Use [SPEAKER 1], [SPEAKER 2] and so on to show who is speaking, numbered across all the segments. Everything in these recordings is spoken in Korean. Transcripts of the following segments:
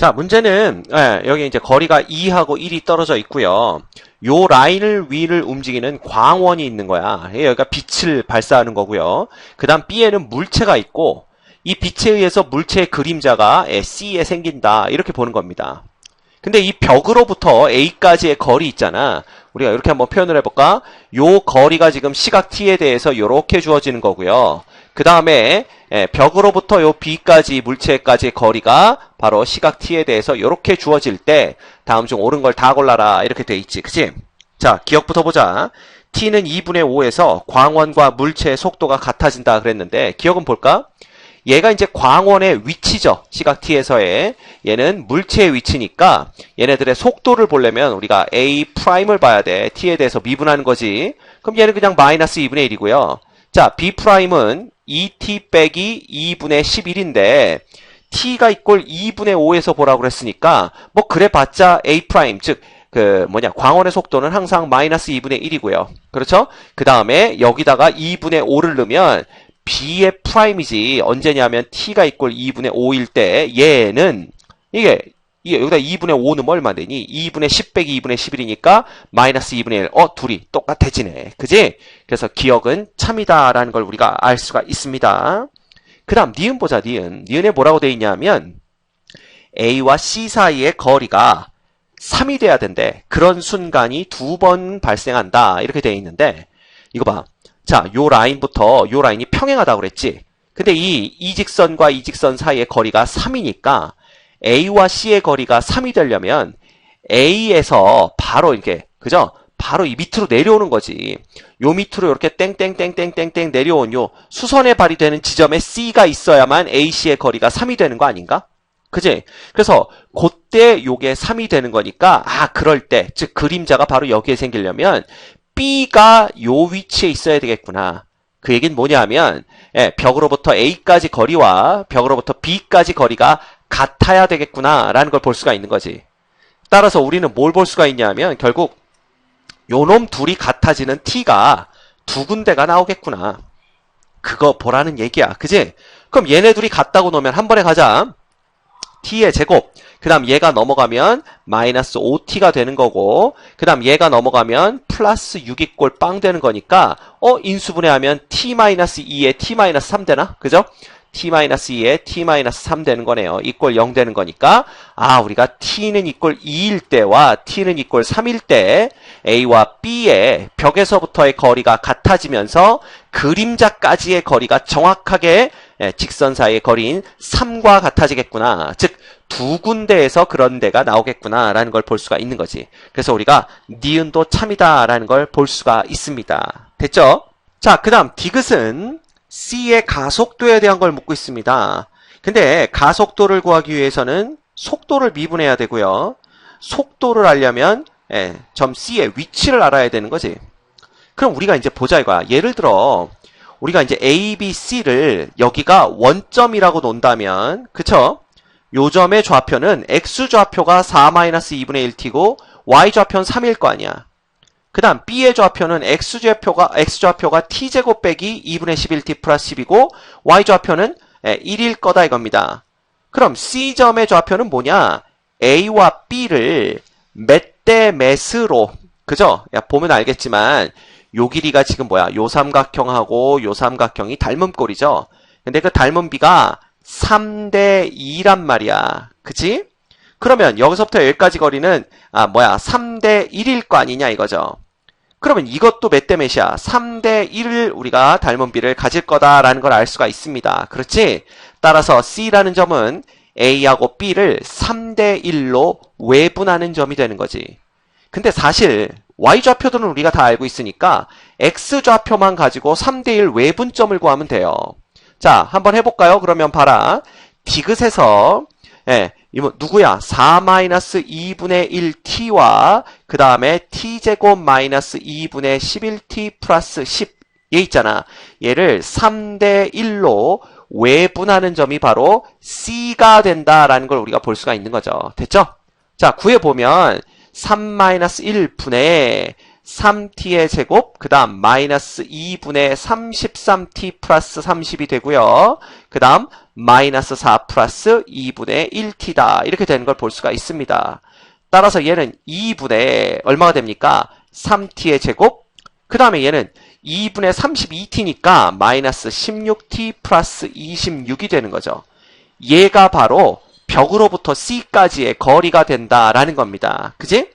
[SPEAKER 1] 자, 문제는 예, 여기 이제 거리가 2하고 1이 떨어져 있고요. 요 라인을 위를 움직이는 광원이 있는 거야. 예, 여기가 빛을 발사하는 거고요. 그다음 B에는 물체가 있고 이 빛에 의해서 물체의 그림자가 예, C에 생긴다. 이렇게 보는 겁니다. 근데 이 벽으로부터 A까지의 거리 있잖아. 우리가 이렇게 한번 표현을 해볼까? 요 거리가 지금 시각 T에 대해서 이렇게 주어지는 거고요. 그 다음에 예, 벽으로부터 요 B까지 물체까지의 거리가 바로 시각 T에 대해서 이렇게 주어질 때 다음 중 옳은 걸 다 골라라 이렇게 돼 있지. 그치? 자, 기억부터 보자. T는 2분의 5에서 광원과 물체의 속도가 같아진다 그랬는데 기억은 볼까? 얘가 이제 광원의 위치죠. 시각 T에서의. 얘는 물체의 위치니까 얘네들의 속도를 보려면 우리가 A 프라임을 봐야 돼. T에 대해서 미분하는 거지. 그럼 얘는 그냥 마이너스 2분의 1이고요. 자, B 프라임은 2T 빼기 2분의 11인데 T가 이꼴 2분의 5에서 보라고 그랬으니까 뭐 그래 봤자 A 프라임 즉 그 뭐냐 광원의 속도는 항상 마이너스 2분의 1이고요. 그렇죠? 그 다음에 여기다가 2분의 5를 넣으면 b의 프라임이지 언제냐면 t가 이꼴 2분의 5일 때 얘는 이게 여기다 2분의 5 넣으면 얼마 되니? 2분의 10 빼기 2분의 11이니까 마이너스 2분의 1. 어, 둘이 똑같아지네. 그지? 그래서 기억은 참이다라는 걸 우리가 알 수가 있습니다. 그 다음 니은 보자, 니은. 니은에 뭐라고 돼 있냐면 A와 C 사이의 거리가 3이 돼야 된대. 그런 순간이 두 번 발생한다. 이렇게 돼 있는데 이거 봐. 자, 요 라인부터 요 라인이 평행하다고 그랬지. 근데 이 이직선과 이직선 사이의 거리가 3이니까 A와 C의 거리가 3이 되려면 A에서 바로 이렇게 그죠? 바로 이 밑으로 내려오는 거지. 요 밑으로 이렇게 땡땡땡땡땡땡 내려온 요 수선의 발이 되는 지점에 C가 있어야만 AC의 거리가 3이 되는 거 아닌가? 그지? 그래서 그때 요게 3이 되는 거니까 아 그럴 때 즉 그림자가 바로 여기에 생기려면 B가 요 위치에 있어야 되겠구나. 그 얘기는 뭐냐면 예, 벽으로부터 A까지 거리와 벽으로부터 B까지 거리가 같아야 되겠구나라는 걸 볼 수가 있는 거지. 따라서 우리는 뭘 볼 수가 있냐면 결국 요놈 둘이 같아지는 T가 두 군데가 나오겠구나. 그거 보라는 얘기야. 그지? 그럼 얘네 둘이 같다고 놓으면 한 번에 가자. t의 제곱 그 다음 얘가 넘어가면 마이너스 5t가 되는 거고 그 다음 얘가 넘어가면 플러스 6이 꼴 빵 되는 거니까 어 인수분해하면 t 마이너스 2에 t 마이너스 3 되나? 그죠? T-2에 t-3 되는 거네요. 이꼴 0 되는 거니까 아 우리가 t는 이꼴 2일 때와 t는 이꼴 3일 때 a와 b의 벽에서부터의 거리가 같아지면서 그림자까지의 거리가 정확하게 예, 직선 사이의 거리인 3과 같아지겠구나. 즉 두 군데에서 그런 데가 나오겠구나라는 걸 볼 수가 있는 거지. 그래서 우리가 니은도 참이다라는 걸 볼 수가 있습니다. 됐죠? 자, 그 다음 디귿은 C의 가속도에 대한 걸 묻고 있습니다. 근데 가속도를 구하기 위해서는 속도를 미분해야 되고요. 속도를 알려면 예, 점 C의 위치를 알아야 되는 거지. 그럼 우리가 이제 보자 이거야. 예를 들어 우리가 이제 A, B, C를 여기가 원점이라고 논다면 그쵸? 요 점의 좌표는 X좌표가 4-2분의 1t고 Y좌표는 3일 거 아니야. 그 다음 B의 좌표는 X좌표가, X좌표가 T제곱 빼기 2분의 11t 플러스 10이고 Y좌표는 1일 거다 이겁니다. 그럼 C점의 좌표는 뭐냐? A와 B를 몇 대 몇으로 그죠? 야, 보면 알겠지만 요 길이가 지금 뭐야? 요 삼각형하고 요 삼각형이 닮은 꼴이죠? 근데 그 닮은 비가 3대 2란 말이야. 그치? 그러면 여기서부터 여기까지 거리는 아 뭐야 3대 1일 거 아니냐 이거죠. 그러면 이것도 몇 대 몇이야? 3대 1을 우리가 닮은 비를 가질 거다라는 걸 알 수가 있습니다. 그렇지? 따라서 C라는 점은 A하고 B를 3대 1로 외분하는 점이 되는 거지. 근데 사실 Y좌표들은 우리가 다 알고 있으니까 X좌표만 가지고 3대 1 외분점을 구하면 돼요. 자, 한번 해볼까요? 그러면 봐라. 디귿에서 예, 이거 누구야? 4-2분의 1t와 그 다음에 t제곱 마이너스 2분의 11t 플러스 10. 얘 있잖아. 얘를 3대 1로 외분하는 점이 바로 C가 된다라는 걸 우리가 볼 수가 있는 거죠. 됐죠? 자, 구해보면 3-1분의 3t의 제곱, 그 다음 마이너스 2분의 33t 플러스 30이 되고요. 그 다음 마이너스 4 플러스 2분의 1t다. 이렇게 되는 걸 볼 수가 있습니다. 따라서 얘는 2분의 얼마가 됩니까? 3t의 제곱, 그 다음에 얘는 2분의 32t니까 마이너스 16t 플러스 26이 되는 거죠. 얘가 바로 벽으로부터 C까지의 거리가 된다라는 겁니다. 그지?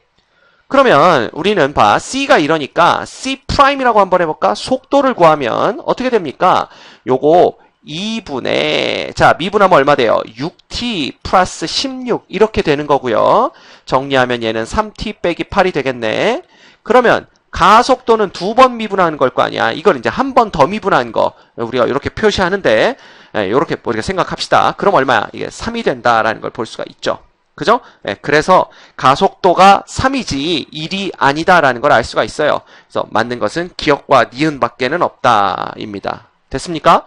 [SPEAKER 1] 그러면 우리는 봐 C가 이러니까 C'이라고 한번 해볼까? 속도를 구하면 어떻게 됩니까? 요거 2분의 자 미분하면 얼마 돼요? 6t 플러스 16 이렇게 되는 거고요. 정리하면 얘는 3t 빼기 8이 되겠네. 그러면 가속도는 두 번 미분하는 걸 거 아니야. 이걸 이제 한 번 더 미분한 거 우리가 이렇게 표시하는데 이렇게 우리가 생각합시다. 그럼 얼마야? 이게 3이 된다라는 걸 볼 수가 있죠. 그죠? 예, 그래서 가속도가 3이지 1이 아니다라는 걸 알 수가 있어요. 그래서 맞는 것은 기억과 니은 밖에는 없다입니다. 됐습니까?